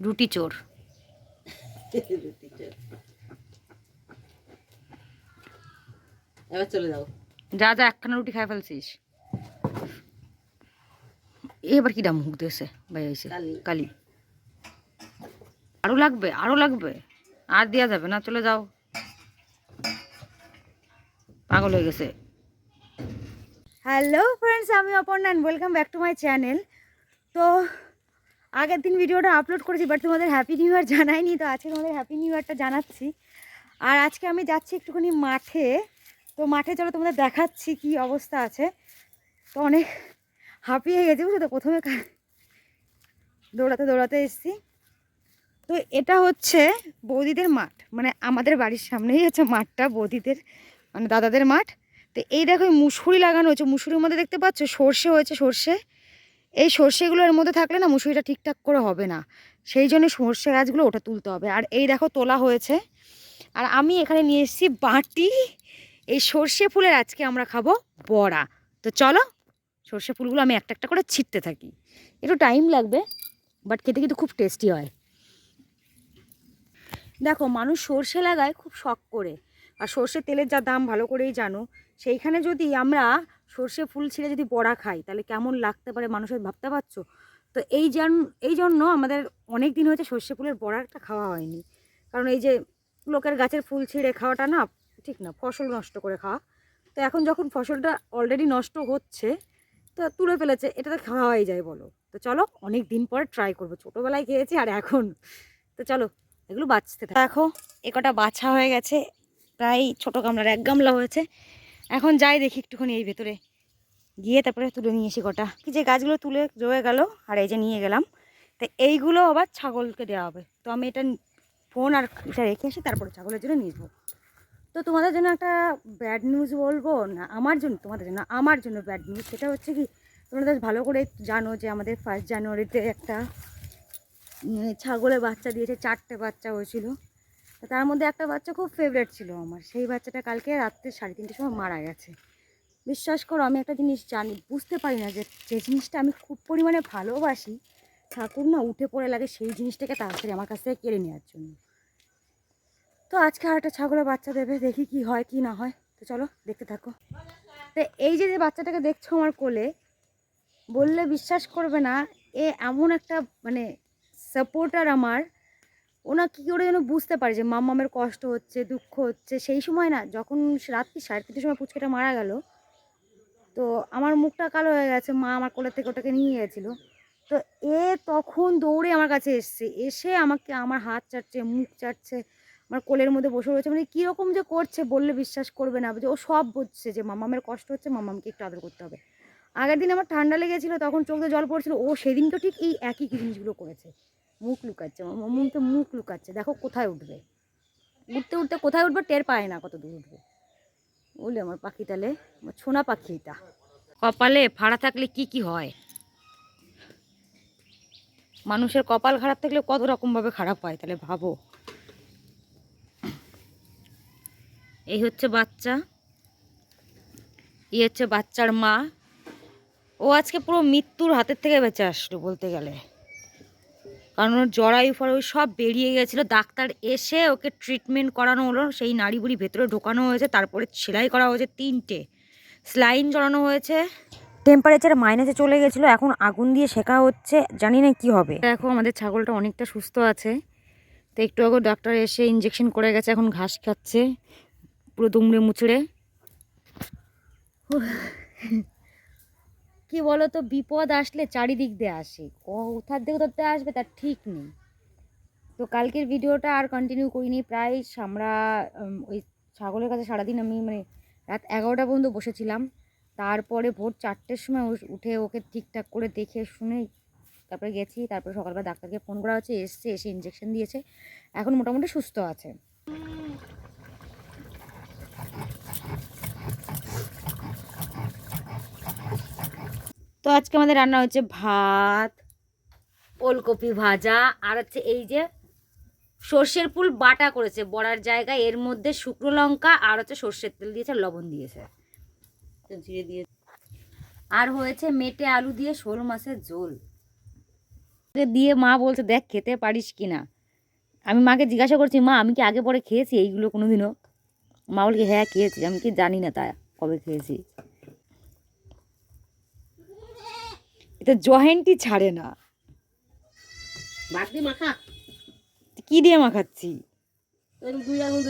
রুটি চোর। এবার চলে যাও। যা যা একখানা রুটি খাই ফেলছিস। এবার কিটা মুখ দিয়েছে? ভাই এসে কালি। কালি। আরও লাগবে আরও লাগবে। আর দেওয়া যাবে না চলে যাও। পাগল হয়ে গেছে। হ্যালো ফ্রেন্ডস আমি Aparna welcome back to my channel তো আগের দিন ভিডিওটা আপলোড করেছি বাট তোমাদের হ্যাপি নিউ ইয়ার জানাইনি, তো আজকে তোমাদের হ্যাপি নিউ ইয়ারটা জানাচ্ছি। আর আজকে আমি যাচ্ছি একটুখানি মাঠে, তো মাঠে চলো তোমাদের দেখাচ্ছি কি অবস্থা আছে। তো অনেক হাঁপিয়ে গেছে বুঝছ তো? প্রথমে দৌড়াতে দৌড়াতে এসেছি। তো এটা হচ্ছে বৌদিদের মাঠ মানে আমাদের বাড়ির সামনেই হচ্ছে মাঠটা, বৌদিদের মানে দাদাদের মাঠ। তো এই দেখো মুসুরি লাগানো হয়েছে, মুসুরির মধ্যে দেখতে পাচ্ছ? সর্ষে হয়েছে, সর্ষে। এই সর্ষেগুলোর মধ্যে থাকলে না মুসুরিটা ঠিকঠাক করে হবে না। সেই জন্য সর্ষে গাছগুলো ওটা তুলতে হবে। আর এই দেখো তোলা হয়েছে। আর আমি এখানে নিয়ে এসেছি বাটি। এই সর্ষে ফুলের আজকে আমরা খাব বড়া। তো চলো, সর্ষে ফুলগুলো আমি একটা একটা করে ছিটতে থাকি। একটু টাইম লাগবে বাট খেতে কিন্তু খুব টেস্টি হয়। দেখো, মানুষ সর্ষে লাগায় খুব শখ করে। আর সর্ষে তেলের যা দাম ভালো করেই জানো। সেইখানে যদি আমরা সর্ষে ফুল ছিঁড়ে যদি বড়া খাই, তাহলে কেমন লাগতে পারে মানুষের ভাবতে পারছ? তো এই জন, এই জন্য আমাদের অনেক দিন হয়েছে সর্ষে ফুলের বড়াটা খাওয়া হয়নি। কারণ এই যে লোকের গাছের ফুল ছিঁড়ে খাওয়াটা না, ঠিক না, ফসল নষ্ট করে খাওয়া। তো এখন যখন ফসলটা অলরেডি নষ্ট হচ্ছে, তো তুলে ফেলেছে, এটা তো খাওয়াই যায় বলো। তো চলো অনেক দিন পরে ট্রাই করব। ছোটোবেলায় খেয়েছি আর এখন। তো চলো, এগুলো বাঁচতে দেখো, এ কটা বাছা হয়ে গেছে। প্রায় ছোটো গামলার, এক গামলা হয়েছে। এখন যাই দেখি একটুখানি এই ভেতরে। গিয়ে তারপরে তুলে নিয়ে এসি কি যে গাছগুলো তুলে রয়ে গেল, আর এই যে নিয়ে গেলাম। তো এইগুলো আবার ছাগলকে দেওয়া হবে। তো আমি এটা ফোন আর এটা রেখে আসি তারপরে ছাগলের জন্য নিয়ে যাব তো তোমাদের জন্য একটা ব্যাড নিউজ বলব? না, আমার জন্য, তোমাদের জন্য আমার জন্য ব্যাড নিউজ সেটা হচ্ছে কি, তোমরা ভালো করে জানো যে আমাদের ফার্স্ট জানুয়ারিতে একটা ছাগলের বাচ্চা দিয়েছে, চারটে বাচ্চা হয়েছিল। তো তার মধ্যে একটা বাচ্চা খুব ফেভারেট ছিল আমার। সেই বাচ্চাটা কালকে রাত্রে সাড়ে তিনটের সময় মারা গেছে। বিশ্বাস করো, আমি একটা জিনিস জানি, বুঝতে পারি না যে যে জিনিসটা আমি খুব পরিমাণে ভালোবাসি, ঠাকুর না উঠে পড়ে লাগে সেই জিনিসটাকে তাড়াতাড়ি আমার কাছ থেকে কেড়ে নেওয়ার জন্য। তো আজকে আর একটা ছাগলের বাচ্চা দেবে, দেখি কি হয়, কি না হয়। তো চলো, দেখতে থাকো। তো এই যে যে বাচ্চাটাকে দেখছ আমার কোলে, বললে বিশ্বাস করবে না, এ এমন একটা মানে সাপোর্টার আমার ওনা কী করে যেন বুঝতে পারে যে মাম্মামের কষ্ট হচ্ছে, দুঃখ হচ্ছে, সেই সময় না যখন রাত্রি সাড়ে তিনটের সময় পুচকেটা মারা গেল, তো আমার মুখটা কালো হয়ে গেছে, মা আমার কোলের থেকে ওটাকে নিয়ে গেছিল। তো এ তখন দৌড়ে আমার কাছে এসছে, এসে আমাকে আমার হাত চাটছে, মুখ চাটছে, আমার কোলের মধ্যে বসে রয়েছে মানে কীরকম যে করছে বললে বিশ্বাস করবে না, যে ও সব বুঝছে যে মামামের কষ্ট হচ্ছে, মামামকে একটু আদর করতে হবে। আগের দিন আমার ঠান্ডা লেগেছিলো, তখন চোখে জল পড়ছিল, ও সেদিন তো ঠিক এই একই জিনিসগুলো করেছে। মুখ লুকাচ্ছে মামাম তো মুখ লুকাচ্ছে। দেখো কোথায় উঠবে। উঠতে উঠতে কোথায় উঠবে টের পায় না কত দূর উঠবে। বলে আমার পাখি তাহলে আমার ছোনা পাখি এটা। কপালে ফাড়া থাকলে কি কি হয়? মানুষের কপাল খারাপ থাকলে কত রকমভাবে খারাপ হয়, তাহলে ভাবো। এই হচ্ছে বাচ্চা। এই হচ্ছে বাচ্চার মা। ও আজকে পুরো মৃত্যুর হাতের থেকে বেঁচে আসলো বলতে গেলে। কারণ ওর জরায়ু ফরায়ু সব বেরিয়ে গেছিল। ডাক্তার এসে ওকে ট্রিটমেন্ট করানো হলো। সেই নাড়ি বুড়ি ভেতরে ঢোকানো হয়েছে। তারপরে সেলাই করা হয়েছে তিনটে। স্লাইন জড়ানো হয়েছে। টেম্পারেচার মাইনাসে চলে গেছিল। এখন আগুন দিয়ে শেখা হচ্ছে। জানি না কি হবে। দেখো আমাদের ছাগলটা অনেকটা সুস্থ আছে। তো একটু আগে ডাক্তার এসে ইঞ্জেকশন করে গেছে। এখন ঘাস খাচ্ছে। পুরো দুমড়ে মুচড়ে। কি বলো তো বিপদ আসলে চারিদিক দিয়ে আসে। কোথার দিকে ধরতে আসবে তার ঠিক নেই। তো কালকের ভিডিওটা আর কন্টিনিউ করিনি, প্রায় আমরা ওই ছাগলের কাছে সারাদিন আমি মানে রাত এগারোটা পর্যন্ত বসেছিলাম। তারপরে ভোর চারটের সময় উঠে ওকে ঠিকঠাক করে দেখে শুনে তারপরে গেছি। তারপরে সকালবেলা ডাক্তারকে ফোন করা হচ্ছে, এসছে, এসে ইঞ্জেকশন দিয়েছে। এখন মোটামুটি সুস্থ আছে। তো আজকে আমাদের রান্না হচ্ছে ভাত, ওলকপি ভাজা, আর হচ্ছে এই যে সর্ষের ফুল বাটা করেছে বড়ার জায়গায়। এর মধ্যে শুকনো লঙ্কা আর হচ্ছে সর্ষের তেল দিয়েছে লবণ দিয়েছে। জিরে দিয়ে আর হয়েছে মেটে আলু দিয়ে শোল মাছের ঝোল। দিয়ে মা বলছে, দেখ, খেতে পারিস কি না? আমি মাকে জিজ্ঞাসা করছি, মা, আমি কি আগে পরে খেয়েছি এইগুলো কোনো দিনও মা বলছে হ্যাঁ খেয়েছি। আমি কি জানি না তা কবে খেয়েছি। এটা জয়েন্টই ছাড়ে না। মাখা। কি দিয়ে মাখাচ্ছি? দুই আঙুল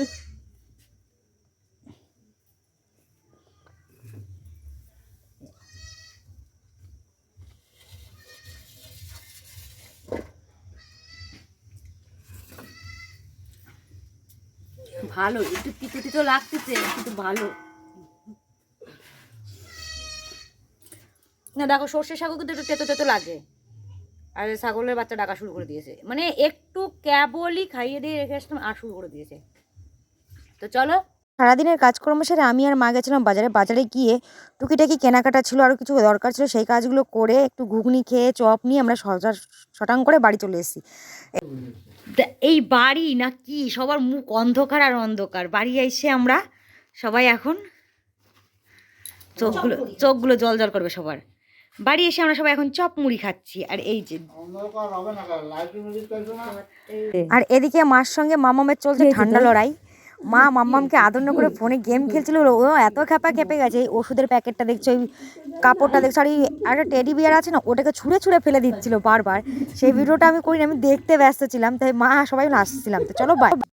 ভালো একটু তিতো তিতো লাগতেছে কিন্তু ভালো। না দেখো সর্ষে শাকও কিন্তু একটু তেতো তেতো লাগে। আর ছাগলের বাচ্চা ডাকা শুরু করে দিয়েছে। মানে একটু ক্যাবলি খাইয়ে দিয়ে রেখে আসলাম আর শুরু করে দিয়েছে। তো চলো। সারাদিনের কাজকর্ম সেরে আমি আর মা গেছিলাম বাজারে। বাজারে গিয়ে টুকিটাকি কেনাকাটা ছিল আরও কিছু দরকার ছিল। সেই কাজগুলো করে একটু ঘুগনি খেয়ে চপ নিয়ে আমরা সজার শটাং করে বাড়ি চলে এসেছি। তা এই বাড়ি না কি? সবার মুখ অন্ধকার আর অন্ধকার। বাড়ি এসে আমরা সবাই এখন চোখগুলো চোখগুলো জল জল করবে সবার। বাড়ি এসে আমরা সবাই এখন চপ মুড়ি খাচ্ছি আর এই যে আর এদিকে মার সঙ্গে মামামের চলছে ঠান্ডা লড়াই। মা মাম্মামকে আদর করে ফোনে গেম খেলছিল ও এত খেপা খেপে গেছে এই ওষুধের প্যাকেটটা দেখছ ওই কাপড়টা দেখছ আর এই একটা টেডি বিয়ার আছে না ওটাকে ছুঁড়ে ছুঁড়ে ফেলে দিচ্ছিল বারবার। সেই ভিডিওটা আমি করিনি আমি দেখতে ব্যস্ত ছিলাম তাই মা সবাই মিলে আসছিলাম তো চলো বাই